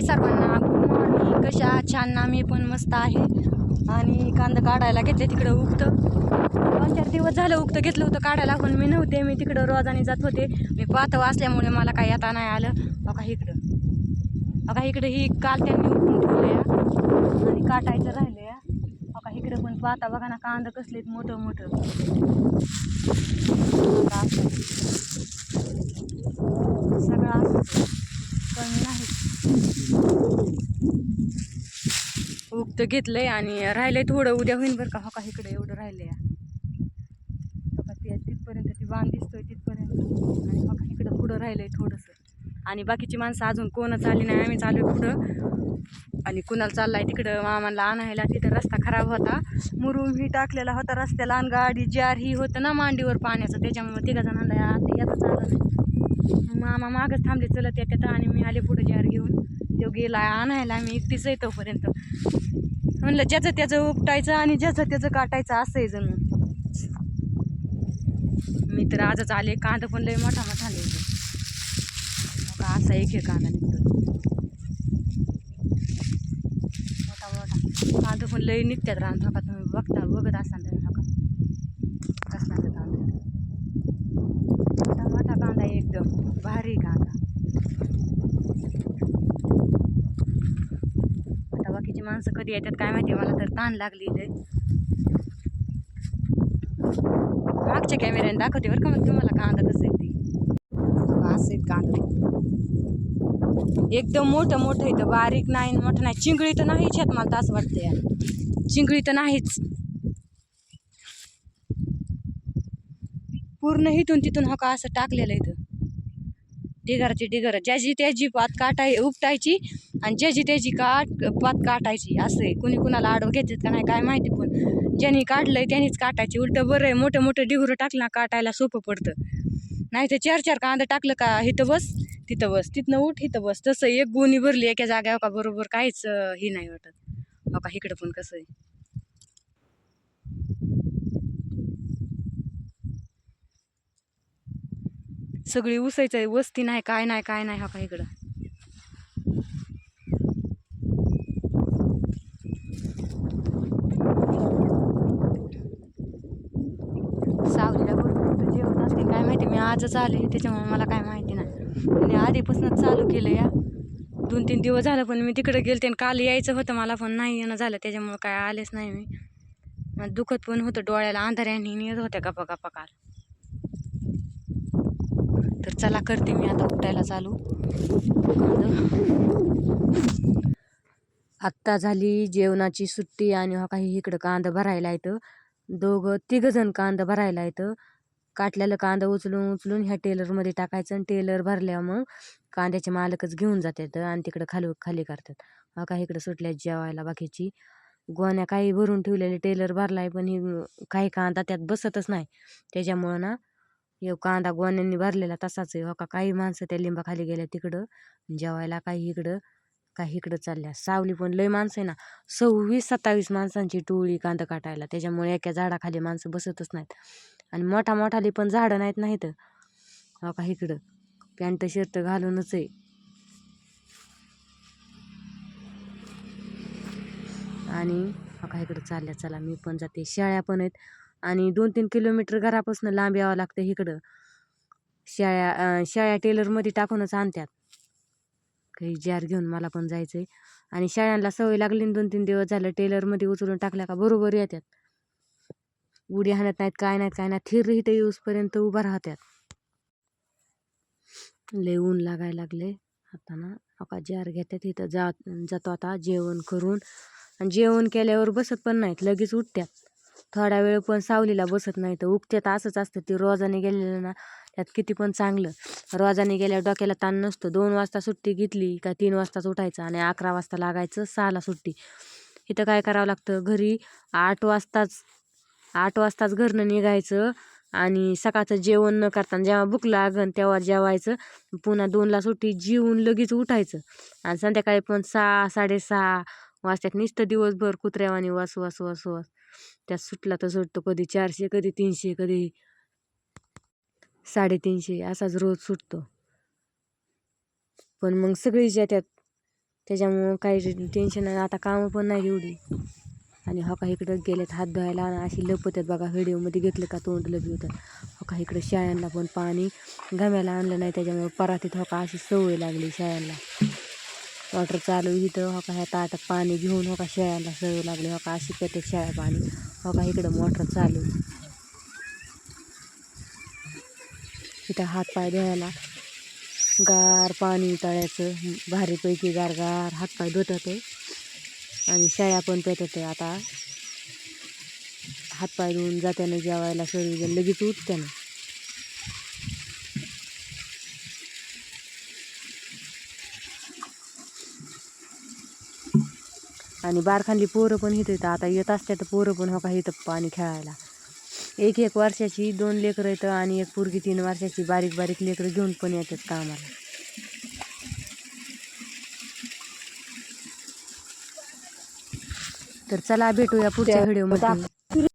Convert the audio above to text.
हाय सर्वांना. Good morning कशा छान ना मी पण मस्त आहे. आणि कांदा काढायला घेतले तिकडं उगतं दोन चार दिवस झालं उगतं घेतलं होतं काढायला पण मी नव्हते. मी तिकडं रोजाने जात होते. मी पाहत असल्यामुळे मला काही आता नाही आलं. बघा इकडं. बघा इकडं ही काल त्यांनी उकळून ठेवलं या आणि काटायचं राहिलं या बघा इकडं पण पाहता बघा ना कांदा कसलेत मोठं मोठं. सगळं असं. कमी नाही उगतं घेतलंय आणि राहिलंय थोडं उद्या होईन बरं का. हो का इकडे एवढं राहिलंय. हो तिथपर्यंत ती बांध दिसतोय तिथपर्यंत. आणि हो का इकडं पुढं राहिलंय थोडंसं. आणि बाकीची माणसं अजून कोणच आली नाही. आम्ही चालू पुढं. आणि कुणाला चाललाय तिकडं मामाला आणायला. तिथं रस्ता खराब होता. मुरुम ही टाकलेला होता रस्त्याला. आणि गाडी जार ही होतं ना मांडीवर पाण्याचं. त्याच्यामुळे तिघा जणांना आता येता चाललं नाही. मामा मागच थांबले चलत येतात आणि मी आले पुढे जार घेऊन. तो गेला आणायला मी एकटीच आहे तोपर्यंत. म्हणलं ज्याचं त्याचं उपटायचं आणि ज्याचं त्याचं काटायचं असं जणू. मी तर आजच आले कांदा पण लय मोठा मोठा आले असा एक हे कांदा निघतो. मोठा मोठा. कांदा पण लय निघतात रान नका तुम्ही बघता बघत असाल नका कसला कांदा मोठा मोठा कांदा आहे एकदम भारी कांदा आता बाकीची माणसं कधी येतात काय माहिती मला तर ताण लागली मागच्या कॅमेऱ्याने दाखवते बरं का मग तुम्हाला कांदा कसं आहे ते. असं कांदा. एकदम मोठं मोठं इथं बारीक नाही मोठं नाही. चिंगळी तर नाहीच आहेत मला तर असं वाटतं या चिंगळी तर नाहीच. पूर्ण इथून तिथून हा का असं टाकलेलं इथं. ढिगाराची ढिगार. ज्याची त्याची पात काटाय उपटायची आणि ज्याची त्याची काट पात काटायची. असं आहे. कुणी कुणाला आडवं घेतात का नाही काय माहिती पण. ज्यांनी काढलंय त्यांनीच काटायची. उलटं बरं आहे. मोठं मोठं डिगुरं टाकलं काटायला सोपं पडतं. नाही तर चार चार कांदा टाकलं का इथं बस तिथं बस. तिथनं उठ इथं बस. तसं एक गुणी भरली एका जाग्यावर का बरोबर काहीच हे नाही वाटत. हो का? इकडं पण कसं आहे? सगळी उसायचं आहे वस्ती नाही काय नाही काय नाही हा का इकडं. सावलीला भरपूर जेवण असते काय माहिती? मी आजच आले त्याच्यामुळे मला काय माहिती नाही. आणि आधीपासूनच चालू केलं या दोन तीन दिवस झालं पण मी तिकडे गेलते आणि काल यायचं होतं मला पण नाही येणं झालं त्याच्यामुळे काय आलेच नाही मी. दुखत पण होतं डोळ्याला अंधाऱ्याने येत होत्या गप्पा गप्पा काल. तर चला करते मी आता उठायला चालू. आत्ता झाली जेवणाची सुट्टी आणि हा काही इकडं कांदा भरायला येतं दोघं तिघं जण कांदा भरायला येतं काटलेलं कांदा उचलून उचलून ह्या टेलरमध्ये टाकायचं आणि टेलर भरल्यावर मग कांद्याचे मालकच घेऊन जातात आणि तिकडं खाली खाली करतात. हा काही इकडं सुटल्या जेवायला बाकीची. गोण्या काही भरून ठेवलेले टेलर भरलाय पण ही काही कांदा त्यात बसतच नाही. त्याच्यामुळं ना हे कांदा गोण्यांनी भरलेला तसाच आहे. हो का? काही माणसं त्या लिंबाखाली गेल्या तिकडं जेवायला काही इकडं काही इकडं चालल्या. सावली पण लय माणसं आहे ना सव्वीस सत्तावीस माणसांची टोळी कांदा काटायला. त्याच्यामुळे एका झाडाखाली माणसं बसतच नाहीत. आणि मोठा मोठाली पण झाडं नाहीत नाहीत हो का? इकडं. पॅन्ट शर्ट घालूनच आहे. आणि हो का? इकडं चालल्या. चला मी पण जाते. शेळ्या पण आहेत. आणि दोन तीन किलोमीटर घरापासून लांब यावं लागतं इकडं. शाळ्या शाळ्या टेलरमध्ये टाकूनच आणतात. काही जार घेऊन मला पण जायचं आहे आणि शाळांना सवय लागली दोन तीन दिवस झालं टेलरमध्ये उचलून टाकल्या का बरोबर येतात. उडी हाणत नाहीत काय नाहीत काय नाही थिर इथं येऊसपर्यंत उभा राहतात. लय ऊन लागायला लागले आता ना आता जार घेतात इथं. जात जातो आता जेवण करून. आणि जेवण केल्यावर बसत पण नाहीत लगेच उठतात. थोडा वेळ पण सावलीला बसत नाही तर उठतात असंच असतं ते रोजाने गेलेलं ना त्यात किती पण चांगलं. रोजाने गेल्यावर डोक्याला ताण नसतो. दोन वाजता सुट्टी घेतली का तीन वाजताच उठायचं आणि अकरा वाजता लागायचं सहाला सुट्टी. इथं काय करावं लागतं? घरी आठ वाजताच आठ वाजताच घरनं निघायचं आणि सकाळचं जेवण न करताना जेव्हा भूक लागन तेव्हा जेवायचं. पुन्हा दोनला सुट्टी जेवून लगेच उठायचं. आणि संध्याकाळी पण सहा साडेसहा वाजतात नुसतं दिवसभर कुत्र्यावानी वास वास वास वास. त्यात सुटला तर सुटतो कधी चारशे कधी तीनशे कधी साडेतीनशे असाच रोज सुटतो. पण मग सगळीच येतात त्याच्यामुळं काही टेन्शन नाही. आता कामं पण नाही एवढी. आणि हो हका इकडं गेलेत हात धुवायला आणि अशी लपवतात बघा. व्हिडिओमध्ये घेतलं का तोंड लपी होतात हका हो इकडं शाळांना पण पाणी गम्याला आणलं नाही. त्याच्यामुळे परातीत हो हका अशी सवय लागली शाळांना. वॉटर चालू इथं. हो का ह्या ताटात पाणी घेऊन हो का शेळ्यांना सवय लागली हो का अशी पेते शेळ्या पाणी. हो का इकडं मोटर चालू इथं हातपाय धुवायला. गार पाणी तळ्याचं भारीपैकी गार गार हातपाय धुतात आहे आणि शेळ्या पण पेटत आहे आता हातपाय धुवून जात्यानं जेवायला सर्वजण लगेच उठत्यानं आणि बारखांली पोरं पण इथं येतं आता येत असते तर पोरं पण हो का इथं पाणी खेळायला. एक एक वर्षाची दोन लेकरं येतं आणि एक पोरगी तीन वर्षाची. बारीक बारीक लेकरं घेऊन पण येतात कामाला. तर चला भेटूया पुढच्या व्हिडिओमध्ये